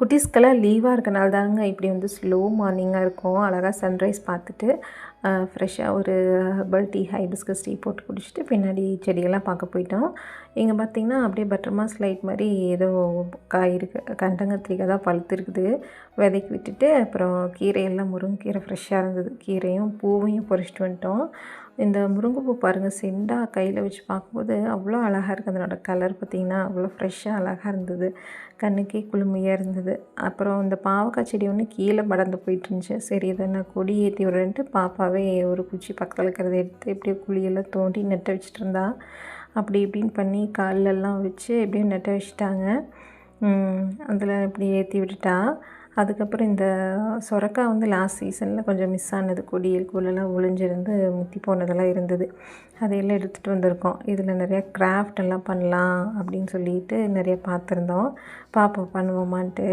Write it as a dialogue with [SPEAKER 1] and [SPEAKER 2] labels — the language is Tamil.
[SPEAKER 1] குட்டீஸ்க்கெல்லாம் லீவாக இருக்கனால தாங்க இப்படி வந்து ஸ்லோ மார்னிங்காக இருக்கும். அழகாக சன்ரைஸ் பார்த்துட்டு ஃப்ரெஷ்ஷாக ஒரு ஹெர்பல் டீ ஹைபிஸ்கஸ் டீ போட்டு குடிச்சிட்டு பின்னாடி செடியெல்லாம் பார்க்க போயிட்டோம். இங்கே பார்த்தீங்கன்னா அப்படியே பட்டர்மாஸ் லைட் மாதிரி ஏதோ காய் இருக்குது கண்டங்கத்திரிக்காய் தான் பழுத்துருக்குது. விதைக்கு விட்டுட்டு அப்புறம் கீரையெல்லாம் முருங்கைக்கீரை ஃப்ரெஷ்ஷாக இருந்தது. கீரையும் பூவையும் பொறிச்சிட்டு வந்துட்டோம். இந்த முருங்கைப்பூ பாருங்கள் செண்டாக கையில் வச்சு பார்க்கும்போது அவ்வளோ அழகாக இருக்குது அதனோட கலர் பார்த்திங்கன்னா அவ்வளோ ஃப்ரெஷ்ஷாக அழகாக இருந்தது. கண்ணுக்கே குளுமையாக இருந்தது. அப்புறம் இந்த பாவக்காய் செடி ஒன்று கீழே படர்ந்து போயிட்டு இருந்துச்சு. சரி இதை நான் கொடி ஏற்றி விடுறேன்ட்டு பாப்பாவே ஒரு குச்சி பக்கத்தில் இருக்கிறத எடுத்து எப்படியோ குழியெல்லாம் தோண்டி நெட்டை வச்சுட்டு இருந்தா. அப்படி இப்படின்னு பண்ணி கால்லெல்லாம் வச்சு எப்படியும் நெட்டை வச்சுட்டாங்க. அதில் இப்படி ஏற்றி விட்டுட்டா. அதுக்கப்புறம் இந்த சொரக்காய் வந்து லாஸ்ட் சீசனில் கொஞ்சம் மிஸ் ஆனது. கொடியலுக்குள்ளெல்லாம் ஒளிஞ்சிருந்து முத்தி போனதெல்லாம் இருந்தது. அதையெல்லாம் எடுத்துகிட்டு வந்திருக்கோம். இதில் நிறையா கிராஃப்ட் எல்லாம் பண்ணலாம் அப்படின்னு சொல்லிட்டு நிறைய பார்த்துருந்தோம். பார்ப்போம் பண்ணுவோமான்ட்டு.